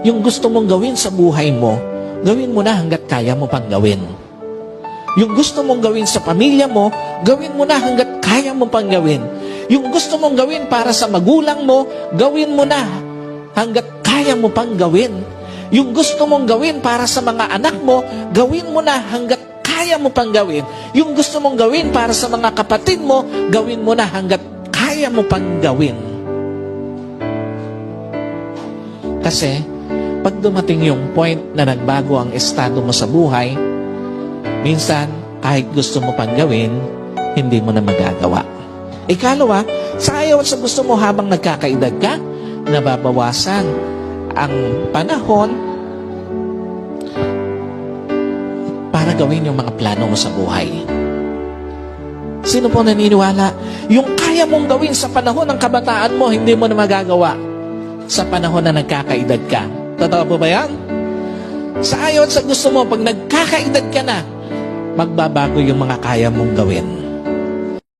yung gusto mong gawin sa buhay mo, gawin mo na hanggat kaya mo pang gawin. Yung gusto mong gawin sa pamilya mo, gawin mo na hanggat kaya mo pang gawin. Yung gusto mong gawin para sa magulang mo, gawin mo na hanggat kaya mo pang gawin. Yung gusto mong gawin para sa mga anak mo, gawin mo na hanggat kaya mo pang gawin. Yung gusto mong gawin para sa mga kapatid mo, gawin mo na hanggat kaya mo pang gawin. Kasi, pag dumating yung point na nagbago ang estado mo sa buhay, minsan, kahit gusto mo pang gawin, hindi mo na magagawa. Ikalawa, sa ayaw sa gusto mo habang nagkakaedad ka, nababawasan ang panahon para gawin yung mga plano mo sa buhay. Sino po naniniwala? Yung kaya mong gawin sa panahon ng kabataan mo, hindi mo na magagawa sa panahon na nagkakaedad ka. Totoo po ba yan? Sa at sa gusto mo, pag nagkakaedad ka na, magbabago yung mga kaya mong gawin.